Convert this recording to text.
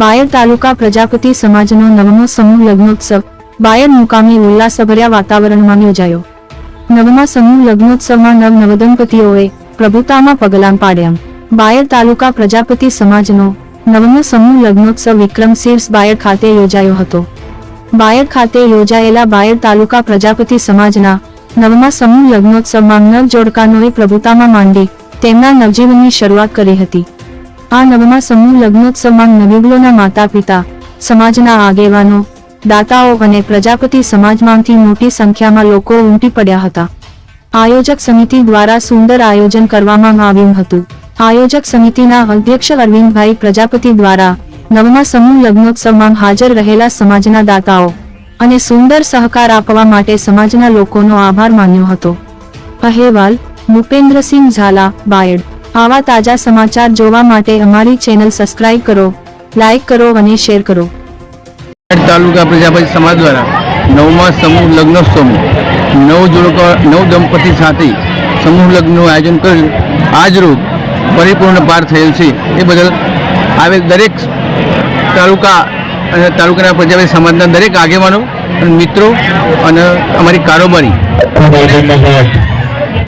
બાયડ તાલુકા પ્રજાપતિ સમાજનો નવમો સમૂહ લગ્નોત્સવ, બાયર મુકામે ઉલ્લાસભર્યા વાતાવરણમાં યોજાયો. નવમા સમૂહ લગ્નોત્સવમાં નવ નવદંપતિઓએ પ્રભુતામાં પગલાં પાડ્યા. બાયર તાલુકા પ્રજાપતિ સમાજનો નવમો સમૂહ લગ્નોત્સવ વિક્રમ વિક્રમશીર્ષ બાયર ખાતે યોજાયો હતો. બાયર ખાતે યોજાયેલા બાયર તાલુકા પ્રજાપતિ સમાજના નવમા સમૂહ લગ્નોત્સવમાં નવ જોડકાનોએ પ્રભુતામાં માંડી તેમના નવજીવનની શરૂઆત કરી હતી. આ નવમા સમૂહ લગ્નોત્સવમાં નવીગલોના માતા પિતા સમાજના આગેવાનો, દાતાઓ અને પ્રજાપતિ સમાજમાંથી મોટી સંખ્યામાં લોકો ઉમટી પડ્યા હતા. આયોજક સમિતિ દ્વારા સુંદર આયોજન કરવામાં આવ્યું હતું. આયોજક સમિતિના અધ્યક્ષ અરવિંદભાઈ પ્રજાપતિ દ્વારા નવમા સમૂહ લગ્નોત્સવમાં હાજર રહેલા સમાજના દાતાઓ અને સુંદર સહકાર આપવા માટે સમાજના લોકોનો આભાર માન્યો હતો. અહેવાલ, ભૂપેન્દ્રસિંહ ઝાલા, બાયડ આવા તાજા સમાચાર જોવા માટે અમારી ચેનલ સબસ્ક્રાઇબ કરો, લાઇક કરો અને શેર કરો. તાલુકા પ્રજાપતિ સમાજ દ્વારા નવમા સમૂહ લગ્નોત્સવનું નવ જોડકો, નવ દંપતી સાથે સમૂહ લગ્નનું આયોજન કરેલ આજરોજ પરિપૂર્ણ પાર થયેલ છે. એ બદલ આવેલ દરેક તાલુકા અને તાલુકાના પ્રજાપતિ સમાજના દરેક આગેવાનો અને મિત્રો અને અમારી કારોબારી.